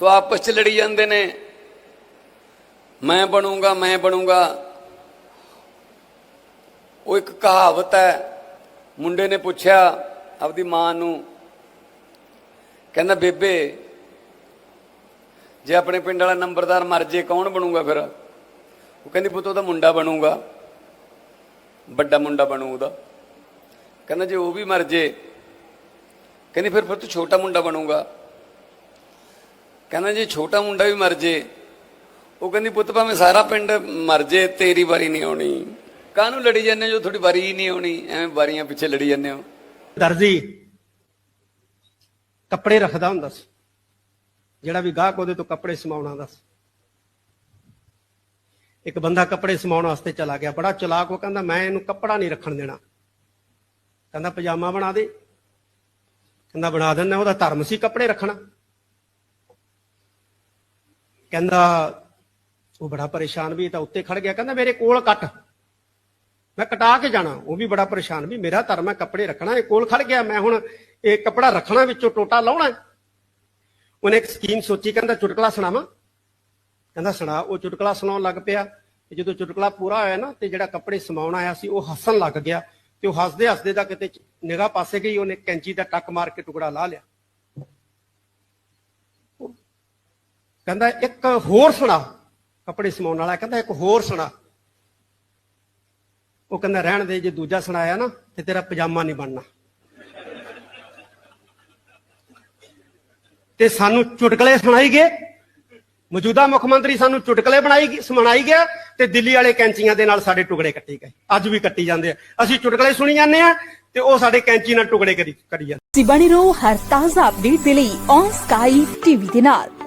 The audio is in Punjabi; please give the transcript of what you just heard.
ਸੋ ਆਪਸ ਚ ਲੜੀ ਜਾਂਦੇ ਨੇ। ਮੈਂ ਬਣੂੰਗਾ ਮੈਂ ਬਣੂੰਗਾ। ਉਹ ਇੱਕ ਕਹਾਵਤ ਹੈ। ਮੁੰਡੇ ਨੇ ਪੁੱਛਿਆ ਆਪਦੀ ਮਾਂ ਨੂੰ, ਕਹਿੰਦਾ, ਬੇਬੇ, ਜੇ ਆਪਣੇ ਪਿੰਡ ਵਾਲਾ ਨੰਬਰਦਾਰ ਮਰ ਜੇ, ਕੌਣ ਬਣੂਗਾ ਫਿਰ? ਉਹ ਕਹਿੰਦੀ, ਪੁੱਤ ਉਹਦਾ ਮੁੰਡਾ ਬਣੂਗਾ। ਵੱਡਾ ਮੁੰਡਾ ਬਣੂ ਉਹਦਾ। ਕਹਿੰਦਾ, ਜੇ ਉਹ ਵੀ ਮਰ ਜੇ, ਕਹਿੰਦੀ, ਫਿਰ ਫਿਰ ਤੂੰ ਛੋਟਾ ਮੁੰਡਾ ਬਣੂਗਾ। ਕਹਿੰਦਾ ਜੇ ਛੋਟਾ ਮੁੰਡਾ ਵੀ ਮਰ ਜੇ, ਉਹ ਕਹਿੰਦੀ ਪੁੱਤ ਭਾਵੇਂ ਸਾਰਾ ਪਿੰਡ ਮਰ ਜੇ, ਤੇਰੀ ਵਾਰੀ ਨਹੀਂ ਆਉਣੀ। ਕਾਹਨੂੰ ਲੜੀ ਜਾਂਦੇ ਜੋ ਤੁਹਾਡੀ ਵਾਰੀ ਹੀ ਨਹੀਂ ਆਉਣੀ? ਐਵੇਂ ਵਾਰੀਆਂ ਪਿੱਛੇ ਲੜੀ ਜਾਂਦੇ ਹੋ। ਦਰਜੀ, ਕੱਪੜੇ ਰੱਖਦਾ ਹੁੰਦਾ ਸੀ। ਜਿਹੜਾ ਵੀ ਗਾਹਕ ਉਹਦੇ ਤੋਂ ਕੱਪੜੇ ਸਮਾਉਣਾ ਹੁੰਦਾ ਸੀ। ਇੱਕ ਬੰਦਾ ਕੱਪੜੇ ਸਮਾਉਣ ਵਾਸਤੇ ਚਲਾ ਗਿਆ, ਬੜਾ ਚਲਾਕ, ਉਹ ਕਹਿੰਦਾ ਮੈਂ ਇਹਨੂੰ ਕੱਪੜਾ ਨਹੀਂ ਰੱਖਣ ਦੇਣਾ। ਕਹਿੰਦਾ ਪਜਾਮਾ ਬਣਾ ਦੇ। ਕਹਿੰਦਾ ਬਣਾ ਦਿੰਦਾ, ਉਹਦਾ ਧਰਮ ਸੀ ਕੱਪੜੇ ਰੱਖਣਾ। ਕਹਿੰਦਾ, ਉਹ ਬੜਾ ਪਰੇਸ਼ਾਨ ਵੀ ਤਾਂ ਉੱਤੇ ਖੜ ਗਿਆ। ਕਹਿੰਦਾ, ਮੇਰੇ ਕੋਲ ਕੱਟ। ਮੈਂ ਕਟਾ ਕੇ ਜਾਣਾ। ਉਹ ਵੀ ਬੜਾ ਪਰੇਸ਼ਾਨ ਵੀ ਮੇਰਾ ਧਰਮ ਹੈ, ਕੱਪੜੇ ਰੱਖਣਾ, ਇਹ ਕੋਲ ਖੜ ਗਿਆ। ਮੈਂ ਹੁਣ ਇਹ ਕੱਪੜਾ ਰੱਖਣਾ ਵਿੱਚੋਂ ਟੋਟਾ ਲਾਉਣਾ ਉਹਨੇ ਇੱਕ ਸਕੀਮ ਸੋਚੀ, ਕਹਿੰਦਾ, ਚੁਟਕਲਾ ਸੁਣਾਵਾਂ? ਕਹਿੰਦਾ, ਸੁਣਾ। ਉਹ ਚੁਟਕਲਾ ਸੁਣਾਉਣ ਲੱਗ ਪਿਆ ਤੇ ਜਦੋਂ ਚੁਟਕਲਾ ਪੂਰਾ ਹੋਇਆ ਨਾ ਤੇ ਜਿਹੜਾ ਕੱਪੜੇ ਸਮਾਉਣ ਆਇਆ ਸੀ, ਉਹ ਹੱਸਣ ਲੱਗ ਗਿਆ ਤੇ ਉਹ ਹੱਸਦੇ ਹੱਸਦੇ ਦਾ ਕਿਤੇ ਨਿਗਾਹ ਪਾਸੇ ਗਈ। ਉਹਨੇ ਕੈਂਚੀ ਦਾ ਟੱਕ ਮਾਰ ਕੇ ਟੁਕੜਾ ਲਾ ਲਿਆ। ਕਹਿੰਦਾ ਇੱਕ ਹੋਰ ਸੁਣਾ, ਕੱਪੜੇ ਸਮਾਉਣ ਵਾਲਾ, ਕਹਿੰਦਾ ਇੱਕ ਹੋਰ ਸੁਣਾ। ਉਹ ਕਹਿੰਦਾ ਰਹਿਣ ਦੇ, ਜੇ ਦੂਜਾ ਸੁਣਾਇਆ ਨਾ, ਤੇ ਤੇਰਾ ਪਜਾਮਾ ਨਹੀਂ ਬਣਨਾ। ਤੇ ਸਾਨੂੰ ਚੁਟਕਲੇ ਸੁਣਾਈ ਗਏ। ਮੌਜੂਦਾ ਮੁੱਖ ਮੰਤਰੀ ਸਾਨੂੰ ਚੁਟਕਲੇ ਬਣਾਈ ਸੁਣਾਈ ਗਿਆ, ਤੇ ਦਿੱਲੀ ਵਾਲੇ ਕੈਂਚੀਆਂ ਦੇ ਨਾਲ ਸਾਡੇ ਟੁਕੜੇ ਕੱਟੀ ਗਏ। ਅੱਜ ਵੀ ਕੱਟੀ ਜਾਂਦੇ ਆ। ਅਸੀਂ ਚੁਟਕਲੇ ਸੁਣੀ ਜਾਂਦੇ ਆ, ਤੇ ਉਹ ਸਾਡੇ ਕੈਂਚੀ ਨਾਲ ਟੁਕੜੇ ਕਰੀ ਕਰੀ ਜਾਂਦੇ ਤੁਸੀਂ ਬਣੇ ਰਹੋ ਹਰ ਤਾਜ਼ਾ ਅਪਡੇਟ ਦੇ ਲਈ ਔਨ ਸਕਾਈ ਟੀਵੀ ਦੇ ਨਾਲ।